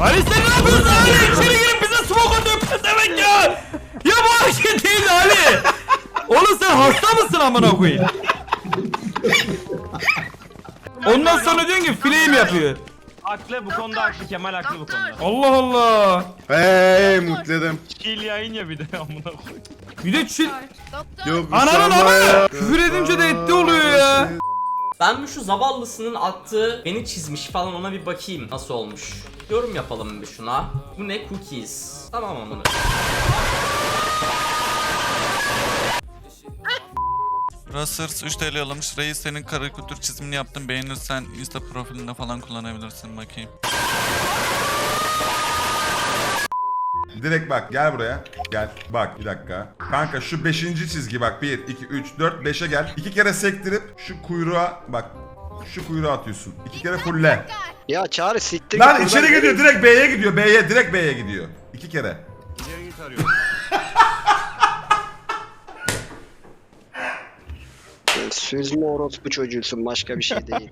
Ali sen ne yapıyorsun Ali? İçeri girip bize smoke atıyor demek ya. Ya bu hareket değil Ali. Oğlum sen hasta mısın amına koyayım? Ondan sonra diyorsun ki flame yapıyor. Haklı bu konuda haklı Kemal haklı bu konuda. Allah Allah. Hey mutledim. Kill yayın ya bir de amına koyayım. Bir de çil... Yok, Ananın ama küfür edince de etti oluyor ya. Ben bir şu zavallısının attığı beni çizmiş falan ona bir bakayım nasıl olmuş. Yorum yapalım bir şuna. Bu ne cookies? Tamam amına. Rusters 3 TL yollamış. Reis senin karikatür çizimini yaptım. Beğenirsen Insta profilinde falan kullanabilirsin bakayım. Direkt bak gel buraya. Gel bak bir dakika. Kanka şu 5. çizgi bak 1, 2, 3, 4, 5'e gel. İki kere sektirip şu kuyruğa bak. Şu kuyruğa atıyorsun. İki kere fulle. Ya Çağrı siktir. Lan git içeri gidiyor direkt B'ye gidiyor. B'ye direkt B'ye gidiyor. İki kere. Sen Süzme orospu çocuğusun başka bir şey değil.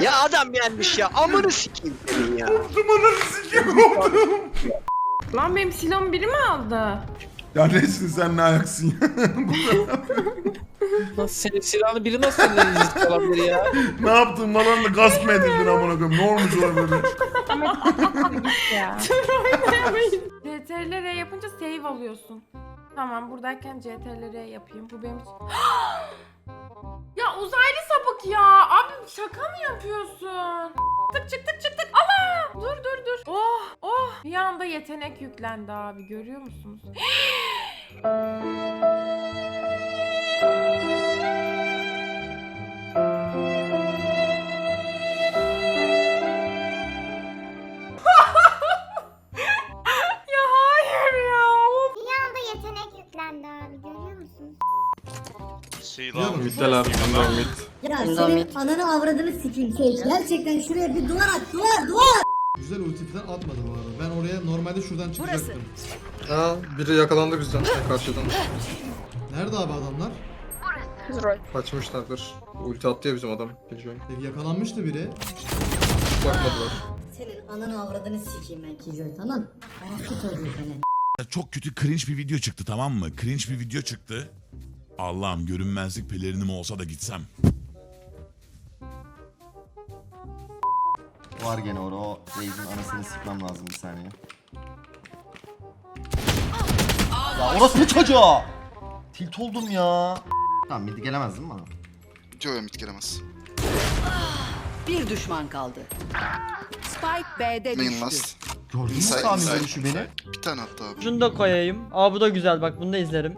Ya adam gelmiş ya amını sikeyim senin ya. Dumanın sikim oldum. Lan benim silahımı biri mi aldı? Ya nesin sen ne ayaksın ya? Nasıl senin silahını biri nasıl izin olabilir ya? ne yaptın malanla gasp mı edildin amına koyayım? Ne olmuş olabilir? Ya. CTRL yapınca save alıyorsun. Tamam buradayken CTRL yapayım. Bu benim için... ya uzaylı sapık ya. Şaka mı yapıyorsun? Tık çıktık çıktık. Allah! Dur dur dur. Oh oh. Bir anda yetenek yüklendi abi. Görüyor musunuz? Mitteler bundan mit. Ya senin ananı avradını sikeyim Sage. Gerçekten şuraya bir duvar at duvar duvar. Güzel ulti falan atmadı bu arada. Ben oraya normalde şuradan çıkacaktım. Ha biri yakalandı bizden karşıdan. Nerede abi adamlar? Kaçmışlardır. Ulti attı ya bizim adam. Bilmiyorum. Yakalanmıştı biri. Bakmadılar. Senin ananı avradını sikeyim ben Kijoy tamam. Orospu çocuğu seni. Çok kötü cringe bir video çıktı tamam mı? Cringe bir video çıktı. Allah'ım görünmezlik pelerinim olsa da gitsem. Var gene orada o Reis'in anasını sikmem lazım bir saniye. Ya orospu çocuğu! Tilt oldum ya. Tamam midi gelemez değil mi bana? Yok mit gelemez. Bir düşman kaldı. Spike B'de Main last. Gördün mü Inside, Sami inside. görüşü beni? Bir tane hatta abi. Şunu da koyayım. Aa bu da güzel bak bunu da izlerim.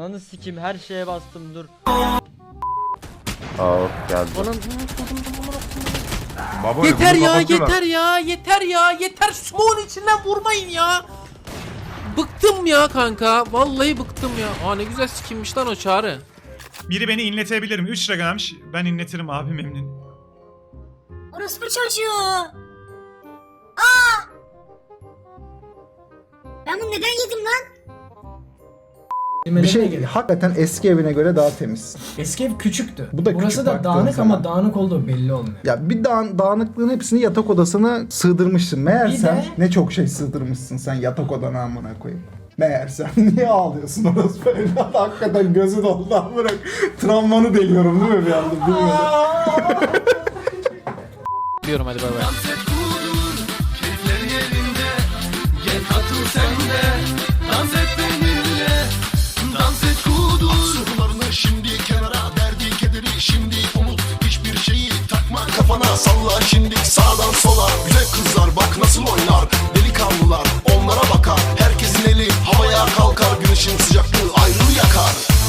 Ananı sikim her şeye bastım dur. Baba Yeter ya yeter ya yeter ya yeter smoke'un içinden vurmayın ya. Bıktım ya kanka. Vallahi bıktım ya. Aa ne güzel sikimmiş lan o çağrı. Biri beni inletebilir mi? 3 lira gelmiş. Ben inletirim abi memnun. Orospu çocuğu. Aa! Ben bunu neden yedim lan? Bir şey hakikaten eski evine göre daha temiz. Eski ev küçüktü. Bu da küçük baktığın zaman. dağınık olduğu belli olmuyor. Ya bir dağın, dağınıklığın hepsini yatak odasına sığdırmışsın. Meğersem ne çok şey sığdırmışsın sen yatak odana amına koyayım. Meğersem niye ağlıyorsun orası böyle? Hakikaten gözü doldu bırak. Travmanı deliyorum değil mi bir anda bilmiyorum. Diyorum hadi bay bay. Şimdi Yıllar şimdi sağdan sola. Güzel kızlar bak nasıl oynar. Delikanlılar onlara bakar. Herkesin eli havaya kalkar. Güneşin sıcak